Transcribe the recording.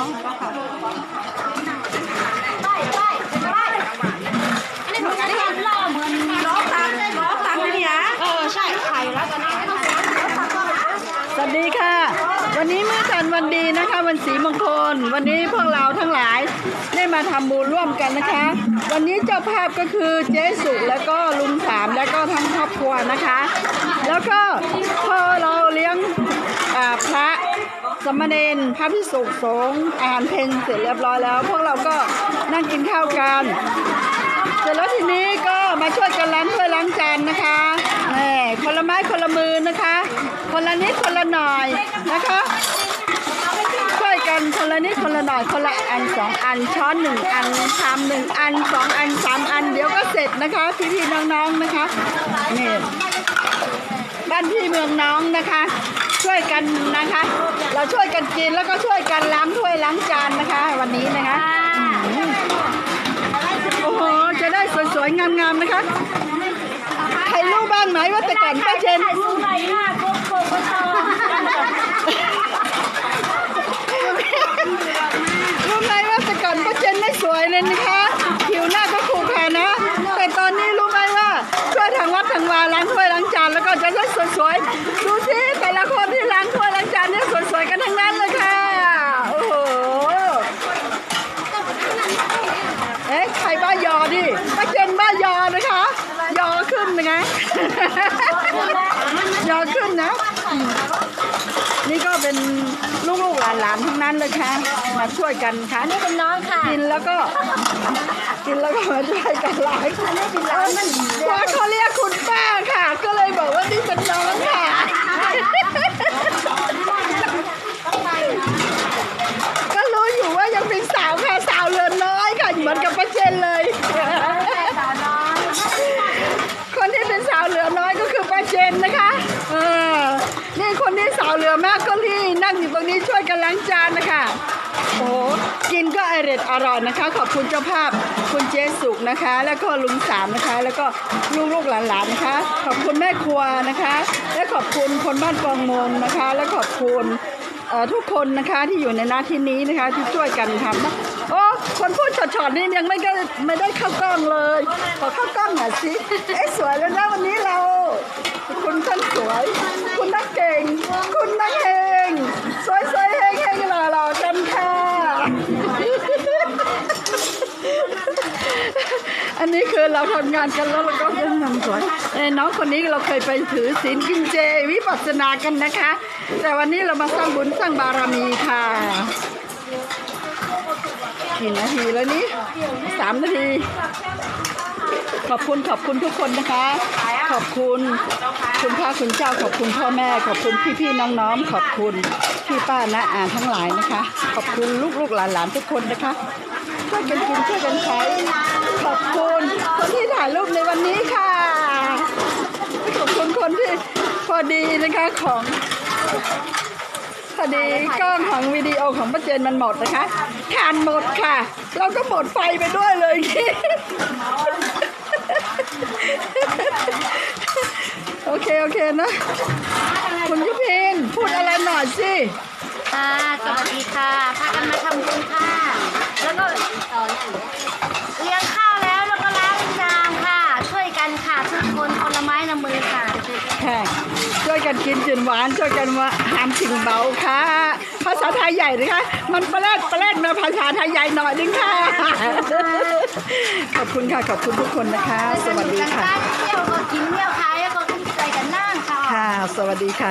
สวัสดีค่ะ วันนี้เมื่อกันวันดีนะคะ วันศรีมงคล วันนี้พวกเราทั้งหลายได้มาทำบุญร่วมกันนะคะ วันนี้เจ้าภาพก็คือเจ๊สุแล้วก็ลุงสามแล้วก็ทั้งครอบครัวนะคะ แล้วก็พอเราเลี้ยง สมณเณรพระพิสุสงฆ์อาหารเพลเสร็จเรียบร้อยแล้ว พวกเราก็นั่งกินข้าวกัน เสร็จแล้วทีนี้ก็มาช่วยกันล้างถ้วยล้างจานนะคะแหม่คนละไม้คนละมือนะคะ คนละนิดคนละหน่อยนะคะช่วยกันคนละนิดคนละหน่อยคนละอันสองอันช้อนหนึ่งอันชามหนึ่งอันสองอันสามอัน เดี๋ยวก็เสร็จนะคะพี่ๆน้องๆนะคะนี่บ้านพี่เมืองน้องนะคะ ช่วยกันนะคะ เราช่วยกันกินแล้วก็ช่วยกันล้างถ้วยล้างจานนะคะ วันนี้นะคะอืมโอ้โหจะได้สวยๆงามๆนะคะใครรู้บ้างไหมว่าแต่ก่อนป้าเจนสู้ไหนมากโกโก้ก็ชอบรู้ไหมว่าแต่ก่อนป้าเจนไม่สวยเลยนะคะผิวหน้าก็ขรุขระนะ แต่ตอนนี้รู้ไหมว่าช่วยทางวัดทางวาล้างถ้วยล้างจานแล้วก็จะได้สวยๆดูสิแต่ ละคนที่ล้างถ้วยล้างจานเนี่ยสวยๆกันทั้งนั้นเลยค่ะ โอ้โห เอ๊ะใครบ้ายอดิป้าเจนบ้ายอนะคะ ยอขึ้นนะคะยอขึ้นนะอืมนี่ก็เป็นลูกๆหลานๆทั้งนั้นเลยค่ะ มาช่วยกันค่ะ นี่เป็นน้องค่ะ กินแล้วก็ กินแล้วก็มาช่วยกันล้างเพราะเขาเรียกคุณป้าค่ะ ก็เลยบอกว่านี่เป็นน้องค่ะ ก็รู้อยู่ว่ายังเป็นสาวค่ะสาวเรือนน้อยค่ะ เหมือนเจนเลย สาวน้อยคนที่เป็นสาวเหลือน้อยก็คือป้าเจนนะคะเออนี่คนที่สาวเหลือมากก็ที่นั่งอยู่ตรงนี้ช่วยกันล้างจานนะคะโอ้โหกินก็อร่อยอร่อยนะคะ ขอบคุณเจ้าภาพคุณเจสุกนะคะ แล้วก็ลุงสามนะคะ แล้วก็ลูกๆหลานๆนะคะ ขอบคุณแม่ครัวนะคะ และขอบคุณคนบ้านกองมงนะคะ และขอบคุณเอ่อทุกคนนะคะที่อยู่ในหน้าที่นี้นะคะที่ช่วยกันทำ โอ้คนพูดช็อตๆนี่ยังไม่ได้ไม่ได้เข้ากล้องเลย ขอเข้ากล้องหน่อยสิเอ๊ะสวยแล้วนะวันนี้เรา คุณท่านสวย คุณนักเก่ง คุณนักเฮงสวยสวยๆเฮงเฮงหล่อหล่อๆกันค่ะ อันนี้คือเราทำงานกันแล้วเราก็เล่นนำสวยเอ้ยน้องคนนี้เราเคยไปถือศีลกินเจวิปัสสนากันนะคะ แต่วันนี้เรามาสร้างบุญสร้างบารมีค่ะ กี่นาทีแล้วนี่สามนาที ขอบคุณขอบคุณทุกคนนะคะ ขอบคุณคุณพระคุณเจ้าขอบคุณพ่อแม่ ขอบคุณพี่ๆน้องๆขอบคุณพี่ป้านะอ่านทั้งหลายนะคะ ขอบคุณลูกๆหลานๆทุกคนนะคะช่วยกันกินช่วยกันใช้ขอบคุณคนที่ถ่ายรูปในวันนี้ค่ะ ขอบคุณคนที่พอดีนะคะของ อดีกล้องของวิดีโอของป้าเจนมันหมดนะคะทานหมดค่ะ เราก็หมดไฟไปด้วยเลยโอเค โอเคนะ คุณยุพินพูดอะไรหน่อยสิค่ะสวัสดีค่ะ พากันมาทำบุญค่ะ แล้วก็เจินหวานช่วยกันว่าหามสิ่งเบาค่ะ ภาษาไทยใหญ่นะคะมันประแลดประแลดมาภาษาไทยใหญ่หน่อยนึงค่ะ ขอบคุณค่ะขอบคุณทุกคนนะคะ สวัสดีค่ะเที่ยวก็กินเที่ยวขายแล้วก็ขึ้นใจกันนั่งค่ะค่ะ สวัสดีค่ะ